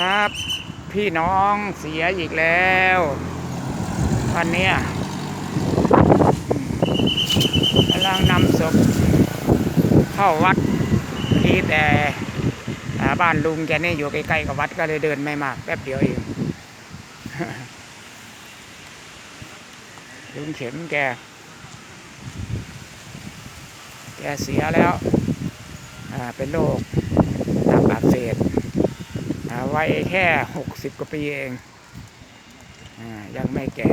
ครับ พี่น้องเสียอีกแล้ววันเนี้ยกำลังนำศพเข้าวัดดีแต่บ้านลุงแกนี่อยู่ใกล้ๆกับวัดก็เลยเดินไม่มากแป๊บเดียวเองลุงเข็มแก แกเสียแล้ว เป็นโรคตับอักเสบ วัยแค่หกสิบกว่าปีเองอายังไม่แก่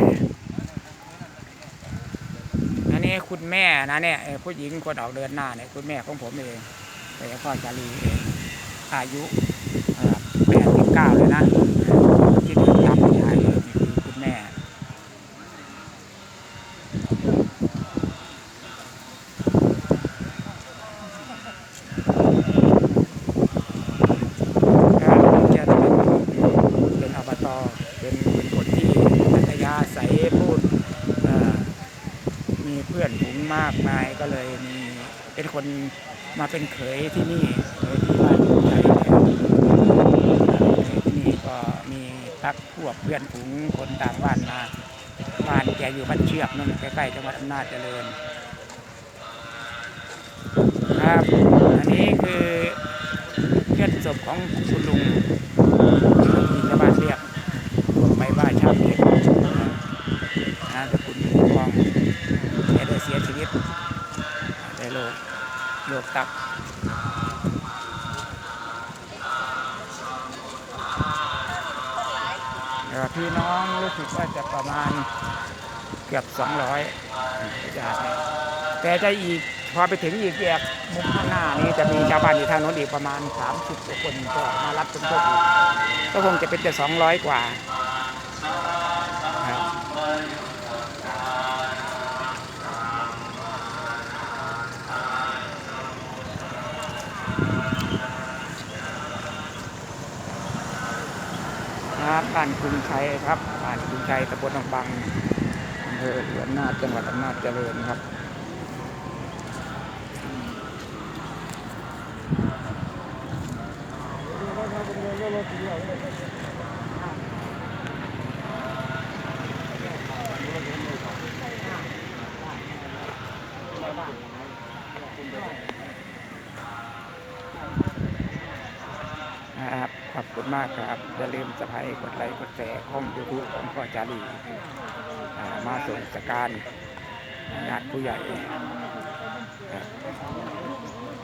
อันนี้คุณแม่นะเนี่ยผู้หญิงคนออกเดินหน้าเนี่ยคุณแม่ของผมเองเป็นพ่อจารีเองอายุแปดสิบเก้าเลยนะ ที่เดินตามผู้ชายเลยนี่คือคุณแม่ การจะเป็นเป็นอบตเป็นเป็นคนที่อัธยาศัยพูดเอ่อ มีเพื่อนฝูงมากมายก็เลยมีเป็นคนมาเป็นเขยที่นี่เขยที่บ้านผู้ใหญ่เนี่ยเขยที่นี่ก็มีพักพวกเพื่อนฝูงคนต่างบ้านมาบ้านแกอยู่บ้านเชือกนั่นใกล้ๆจังหวัดอำนาจเจริญครับ อันนี้คือเคลื่อนศพของคุณลุงที่ชาวบ้านเรียกไปว่าชาวเก็บนะตระกุลกองแกได้เสียชีวิตในโรค โรคตับพี่น้องรู้สึกว่าจะประมาณเกือบ200จะแต่จะอีกพอไปถึงอีกแยกมุมข้างหน้านี้จะมีชาวบ้านอยู่ทางโน้นอีกประมาณ 30กว่าคนก็มารับสมทบกก็คงจะเป็นแต่200กว่า อ่านกรุงชัยครับอ่านกรุงชัยตำบลหนองบังอำเภอเหือนนาจังหวัดอำนาจเจริญครับนะครับ มากครับอย่าลืมสะพายกดไลค์กดแชร์ข้องยูทูของพ่อจารีมาส่งสการงานผู้ใหญ่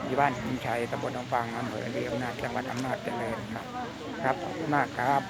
ที่บ้านพินชัยตำบลองฟางอำเภอเรียมนาจจังหวัดอำนาจเจริญครับ ครับขอบคุณมากครับ